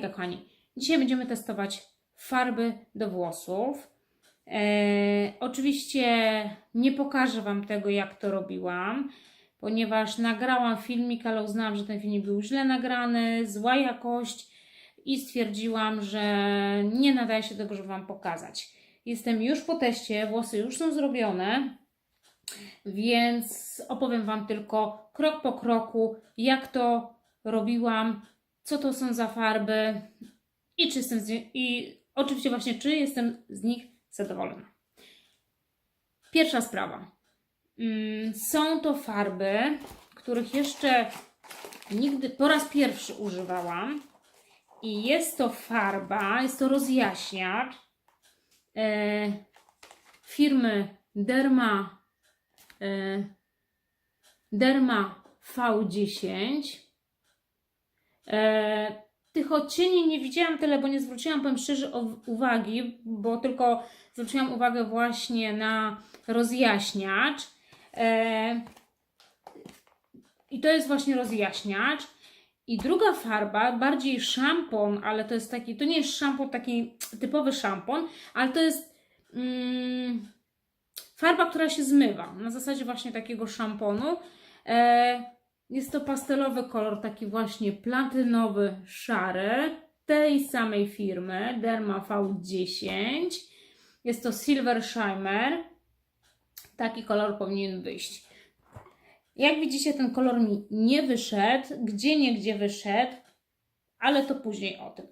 Kochani, dzisiaj będziemy testować farby do włosów. E, oczywiście nie pokażę Wam tego, jak to robiłam, ponieważ nagrałam filmik, ale uznałam, że ten filmik był źle nagrany, zła jakość i stwierdziłam, że nie nadaje się tego, żeby Wam pokazać. Jestem już po teście, włosy już są zrobione, więc opowiem Wam tylko krok po kroku, jak to robiłam, co to są za farby i czy jestem z i oczywiście właśnie czy jestem z nich zadowolona. Pierwsza sprawa. Mm, Są to farby, których jeszcze nigdy po raz pierwszy używałam. I jest to farba, jest to rozjaśniacz e, firmy Derma e, Derma V10. E, tych odcieni nie widziałam tyle, bo nie zwróciłam, powiem szczerze, uwagi, bo tylko zwróciłam uwagę właśnie na rozjaśniacz. E, I to jest właśnie rozjaśniacz. I druga farba, bardziej szampon, ale to jest taki, to nie jest szampon, taki typowy szampon, ale to jest mm, farba, która się zmywa. Na zasadzie właśnie takiego szamponu. E, jest to pastelowy kolor, taki właśnie platynowy, szary, tej samej firmy, Derma V10. Jest to Silver Shimmer. Taki kolor powinien wyjść. Jak widzicie, ten kolor mi nie wyszedł, gdzie niegdzie wyszedł, ale to później o tym.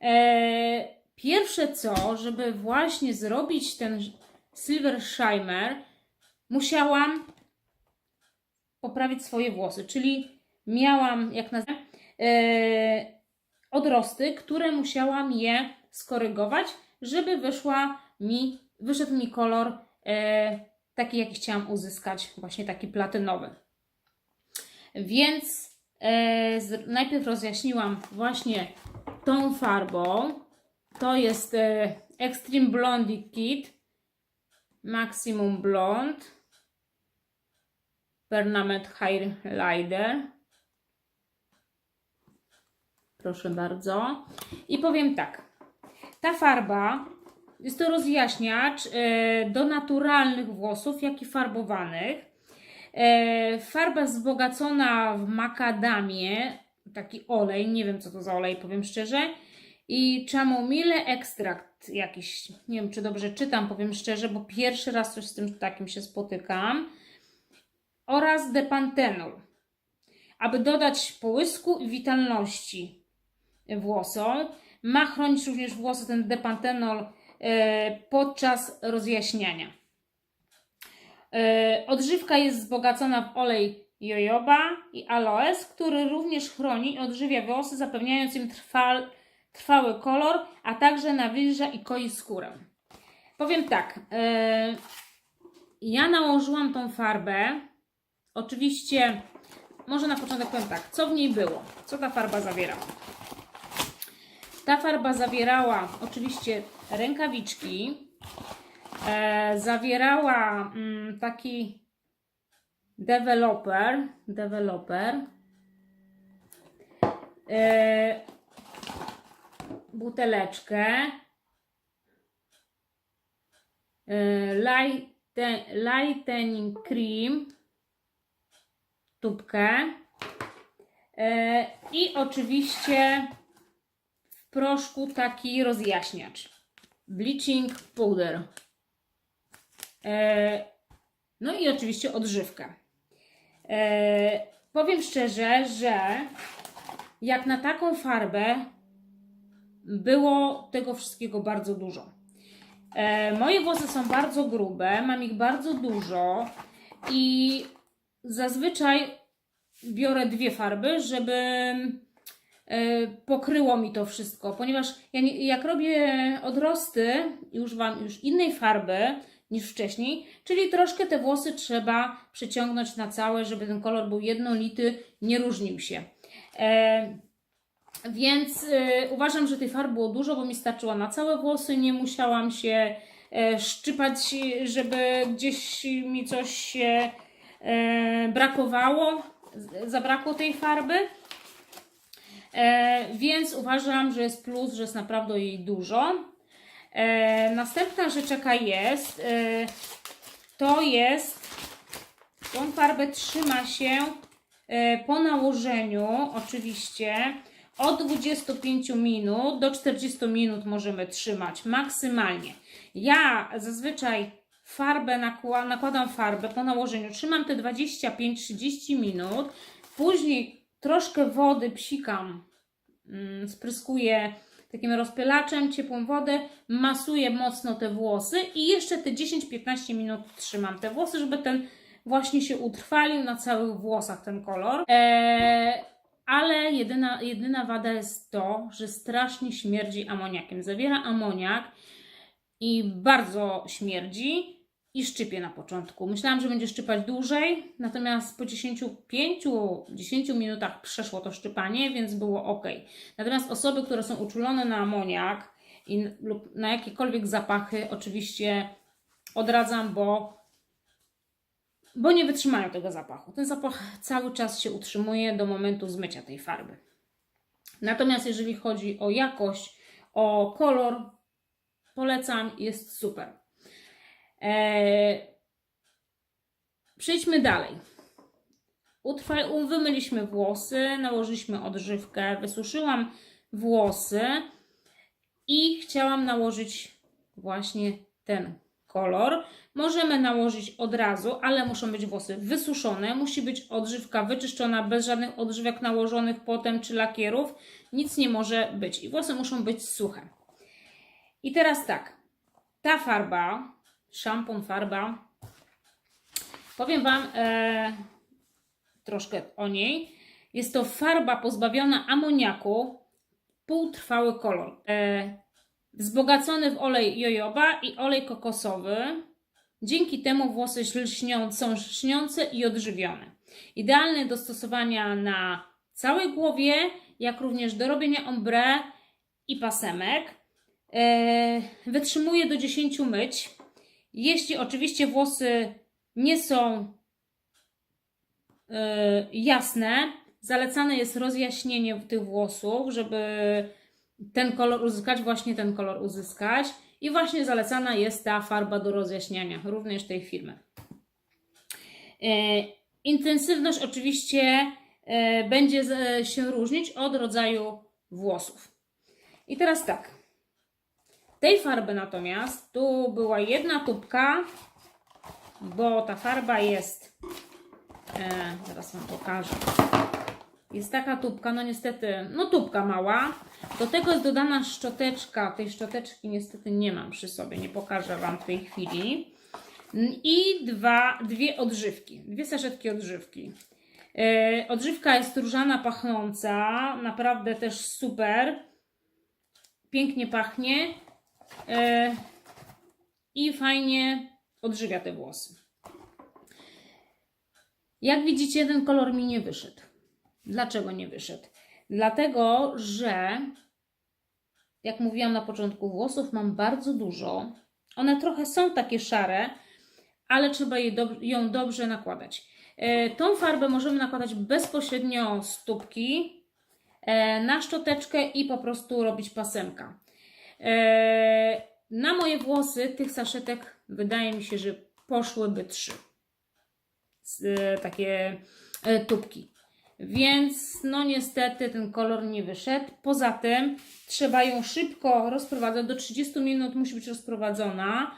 E, pierwsze co, żeby właśnie zrobić ten Silver Shimmer, musiałam poprawić swoje włosy, czyli miałam, jak nazwę, e, odrosty, które musiałam je skorygować, żeby wyszła mi, wyszedł mi kolor e, taki, jaki chciałam uzyskać, właśnie taki platynowy. Więc e, z, najpierw rozjaśniłam właśnie tą farbą. To jest e, Extreme Blondie Kit Maximum Blonde Permanent Highlighter. Proszę bardzo. I powiem tak. Ta farba jest to rozjaśniacz e, do naturalnych włosów, jak i farbowanych. E, farba wzbogacona w makadamie, taki olej, nie wiem co to za olej, powiem szczerze. I chamomile ekstrakt jakiś, nie wiem czy dobrze czytam, powiem szczerze, bo pierwszy raz coś z tym takim się spotykam. Oraz depantenol, aby dodać połysku i witalności włosom. Ma chronić również włosy ten depantenol e, podczas rozjaśniania. E, Odżywka jest wzbogacona w olej jojoba i aloes, który również chroni i odżywia włosy, zapewniając im trwal, trwały kolor, a także nawilża i koi skórę. Powiem tak, e, ja nałożyłam tą farbę. Oczywiście, może na początek powiem tak, co w niej było, co ta farba zawierała. Ta farba zawierała oczywiście rękawiczki, e, zawierała mm, taki deweloper, deweloper, e, buteleczkę, e, lighten, lightening cream, tubkę e, i oczywiście w proszku taki rozjaśniacz. Bleaching powder. E, no i oczywiście odżywkę. E, powiem szczerze, że jak na taką farbę było tego wszystkiego bardzo dużo. Moje włosy są bardzo grube, mam ich bardzo dużo i zazwyczaj biorę dwie farby, żeby e, pokryło mi to wszystko, ponieważ ja nie, jak robię odrosty i używam już innej farby niż wcześniej, czyli troszkę te włosy trzeba przyciągnąć na całe, żeby ten kolor był jednolity, nie różnił się. E, więc e, uważam, że tej farby było dużo, bo mi starczyła na całe włosy, nie musiałam się e, szczypać, żeby gdzieś mi coś się brakowało, z- zabrakło tej farby. E, więc uważam, że jest plus, że jest naprawdę jej dużo. E, następna rzecz, jaka jest, e, to jest, tą farbę trzyma się e, po nałożeniu, oczywiście, od 25 minut do 40 minut możemy trzymać maksymalnie. Ja zazwyczaj farbę nakła- nakładam farbę po nałożeniu, trzymam te 25-30 minut, później troszkę wody psikam, mm, spryskuję takim rozpylaczem, ciepłą wodę, masuję mocno te włosy i jeszcze te 10-15 minut trzymam te włosy, żeby ten właśnie się utrwalił na całych włosach ten kolor. Eee, ale jedyna, jedyna wada jest to, że strasznie śmierdzi amoniakiem. Zawiera amoniak i bardzo śmierdzi i szczypie na początku. Myślałam, że będzie szczypać dłużej, natomiast po 10-10 minutach przeszło to szczypanie, więc było ok. Natomiast osoby, które są uczulone na amoniak i, lub na jakiekolwiek zapachy, oczywiście odradzam, bo bo nie wytrzymają tego zapachu. Ten zapach cały czas się utrzymuje do momentu zmycia tej farby. Natomiast jeżeli chodzi o jakość, o kolor, polecam, jest super. Eee, przejdźmy dalej. Utrwa- wymyliśmy włosy, nałożyliśmy odżywkę, wysuszyłam włosy i chciałam nałożyć właśnie ten kolor. Możemy nałożyć od razu, ale muszą być włosy wysuszone, musi być odżywka wyczyszczona, bez żadnych odżywek nałożonych potem czy lakierów. Nic nie może być i włosy muszą być suche. I teraz tak, ta farba, szampon, farba, powiem Wam e, troszkę o niej. Jest to farba pozbawiona amoniaku, półtrwały kolor. E, wzbogacony w olej jojoba i olej kokosowy. Dzięki temu włosy lśnią, są lśniące i odżywione. Idealny do stosowania na całej głowie, jak również do robienia ombre i pasemek. E, wytrzymuje do 10 myć. Jeśli oczywiście włosy nie są e, jasne, zalecane jest rozjaśnienie tych włosów, żeby ten kolor uzyskać, właśnie ten kolor uzyskać. I właśnie zalecana jest ta farba do rozjaśniania, również tej firmy. E, intensywność oczywiście e, będzie się różnić od rodzaju włosów. I teraz tak. Tej farby natomiast, tu była jedna tubka, bo ta farba jest, e, zaraz Wam pokażę. Jest taka tubka, no niestety, no tubka mała. Do tego jest dodana szczoteczka. Tej szczoteczki niestety nie mam przy sobie, nie pokażę Wam w tej chwili. I dwa, dwie odżywki, dwie saszetki odżywki. E, odżywka jest różana, pachnąca, naprawdę też super. Pięknie pachnie i fajnie odżywia te włosy. Jak widzicie, ten kolor mi nie wyszedł. Dlaczego nie wyszedł? Dlatego, że jak mówiłam na początku, włosów mam bardzo dużo. One trochę są takie szare, ale trzeba ją dobrze nakładać. E, tą farbę możemy nakładać bezpośrednio z tubki e, na szczoteczkę i po prostu robić pasemka. E, na moje włosy tych saszetek wydaje mi się, że poszłyby trzy. E, takie e, tubki. Więc no niestety ten kolor nie wyszedł. Poza tym trzeba ją szybko rozprowadzać. Do 30 minut musi być rozprowadzona.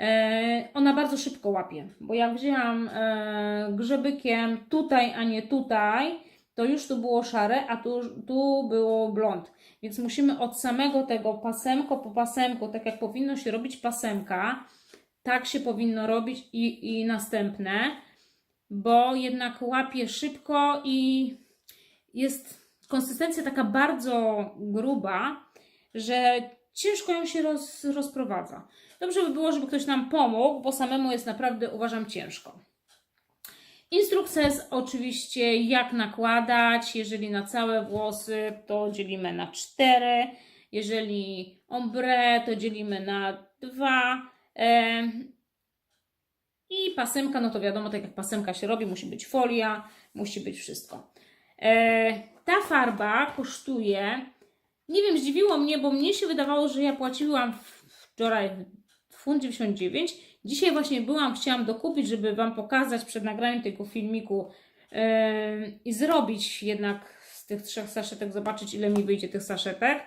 E, ona bardzo szybko łapie, bo jak wzięłam e, grzebykiem tutaj, a nie tutaj, to już tu było szare, a tu, tu było blond. Więc musimy od samego tego pasemko po pasemku, tak jak powinno się robić pasemka, tak się powinno robić i, i następne bo jednak łapie szybko i jest konsystencja taka bardzo gruba, że ciężko ją się roz, rozprowadza. Dobrze by było, żeby ktoś nam pomógł, bo samemu jest naprawdę, uważam, ciężko. Instrukcja jest oczywiście jak nakładać. Jeżeli na całe włosy, to dzielimy na 4. Jeżeli ombre, to dzielimy na 2. I pasemka, no to wiadomo, tak jak pasemka się robi, musi być folia, musi być wszystko. E, ta farba kosztuje, nie wiem, zdziwiło mnie, bo mnie się wydawało, że ja płaciłam wczoraj funt 99. Dzisiaj właśnie byłam, chciałam dokupić, żeby Wam pokazać przed nagraniem tego filmiku e, i zrobić jednak z tych trzech saszetek, zobaczyć ile mi wyjdzie tych saszetek.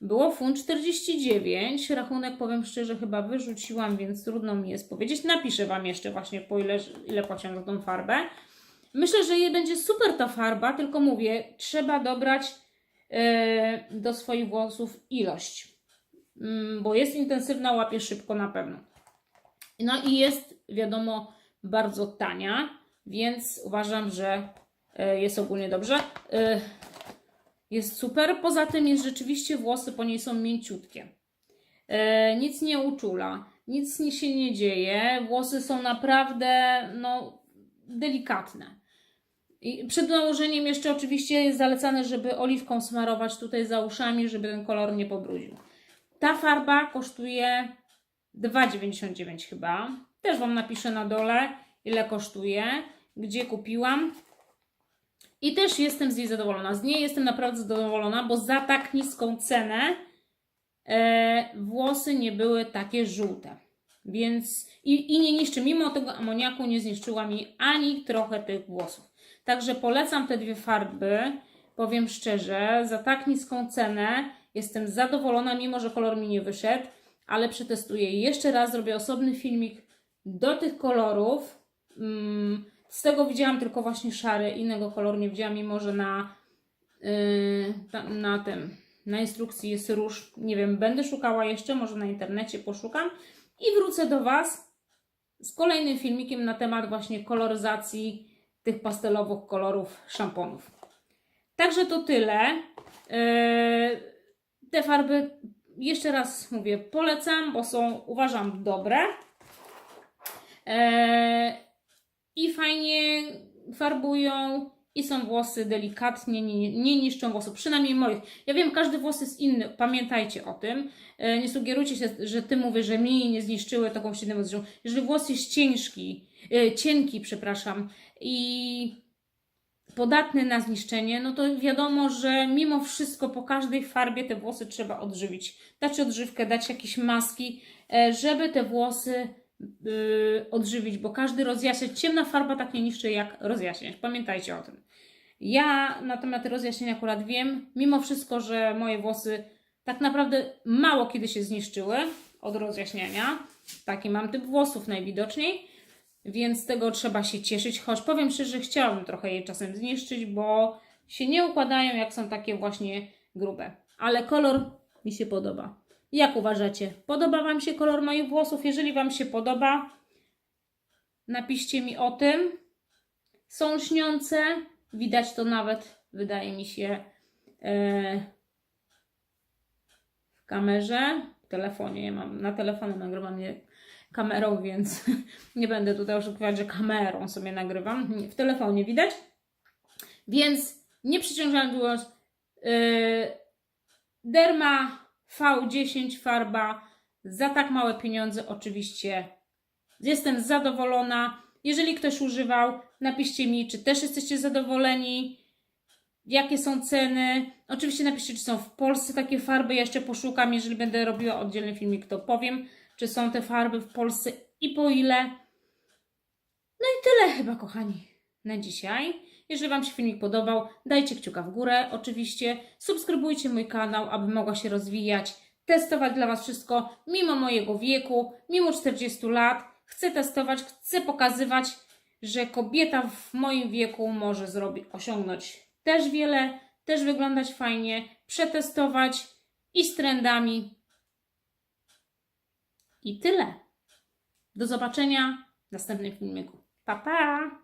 Było funt 49. Rachunek, powiem szczerze, chyba wyrzuciłam, więc trudno mi jest powiedzieć. Napiszę Wam jeszcze właśnie, po ile, ile płaciłam za tą farbę. Myślę, że je będzie super ta farba, tylko mówię, trzeba dobrać e, do swoich włosów ilość. Mm, bo jest intensywna, łapie szybko na pewno. No i jest, wiadomo, bardzo tania, więc uważam, że e, jest ogólnie dobrze. E, jest super. Poza tym jest rzeczywiście włosy po niej są mięciutkie. E, nic nie uczula, nic się nie dzieje. Włosy są naprawdę no, delikatne. I przed nałożeniem jeszcze oczywiście jest zalecane, żeby oliwką smarować tutaj za uszami, żeby ten kolor nie pobrudził. Ta farba kosztuje 2,99 chyba. Też Wam napiszę na dole, ile kosztuje, gdzie kupiłam. I też jestem z niej zadowolona. Z niej jestem naprawdę zadowolona, bo za tak niską cenę e, włosy nie były takie żółte. Więc i, i nie niszczy, mimo tego amoniaku nie zniszczyła mi ani trochę tych włosów. Także polecam te dwie farby. Powiem szczerze, za tak niską cenę jestem zadowolona, mimo że kolor mi nie wyszedł, ale przetestuję jeszcze raz, zrobię osobny filmik do tych kolorów. Mm, z tego widziałam tylko właśnie szary, innego koloru nie widziałam, mimo że na, ta- na tym, na instrukcji jest róż. Nie wiem, będę szukała jeszcze, może na internecie poszukam i wrócę do Was z kolejnym filmikiem na temat właśnie koloryzacji tych pastelowych kolorów szamponów. Także to tyle. Yy, te farby jeszcze raz mówię, polecam, bo są uważam dobre. Yy, I fajnie farbują i są włosy delikatnie, nie, nie niszczą włosów, przynajmniej moich. Ja wiem, każdy włos jest inny, pamiętajcie o tym. E, Nie sugerujcie się, że ty mówisz, że mi nie zniszczyły, taką zniszczą. Jeżeli włos jest ciężki, e, cienki, przepraszam, i podatny na zniszczenie, no to wiadomo, że mimo wszystko po każdej farbie te włosy trzeba odżywić. Dać odżywkę, dać jakieś maski, e, żeby te włosy y, odżywić, bo każdy rozjaśniać, ciemna farba tak nie niszczy jak rozjaśniać. Pamiętajcie o tym. Ja na temat rozjaśnienia akurat wiem, mimo wszystko, że moje włosy tak naprawdę mało kiedy się zniszczyły od rozjaśniania. Taki mam typ włosów najwidoczniej, więc z tego trzeba się cieszyć. Choć powiem szczerze, chciałabym trochę je czasem zniszczyć, bo się nie układają, jak są takie właśnie grube. Ale kolor mi się podoba. Jak uważacie? Podoba Wam się kolor moich włosów? Jeżeli Wam się podoba, napiszcie mi o tym. Są lśniące, widać to nawet, wydaje mi się, e, w kamerze, w telefonie. Ja mam, na telefonie nagrywam je kamerą, więc nie będę tutaj oszukiwać, że kamerą sobie nagrywam. W telefonie widać. Więc nie przyciągam długo. Yy, Derma V10 farba za tak małe pieniądze oczywiście jestem zadowolona. Jeżeli ktoś używał, napiszcie mi, czy też jesteście zadowoleni, jakie są ceny. Oczywiście napiszcie, czy są w Polsce takie farby. Ja jeszcze poszukam, jeżeli będę robiła oddzielny filmik, to powiem, czy są te farby w Polsce i po ile. No i tyle chyba, kochani, na dzisiaj. Jeżeli Wam się filmik podobał, dajcie kciuka w górę, oczywiście. Subskrybujcie mój kanał, aby mogła się rozwijać, testować dla Was wszystko, mimo mojego wieku, mimo 40 lat. Chcę testować, chcę pokazywać, że kobieta w moim wieku może zrobić, osiągnąć też wiele, też wyglądać fajnie, przetestować i z trendami. I tyle. Do zobaczenia w następnym filmiku. Pa, pa!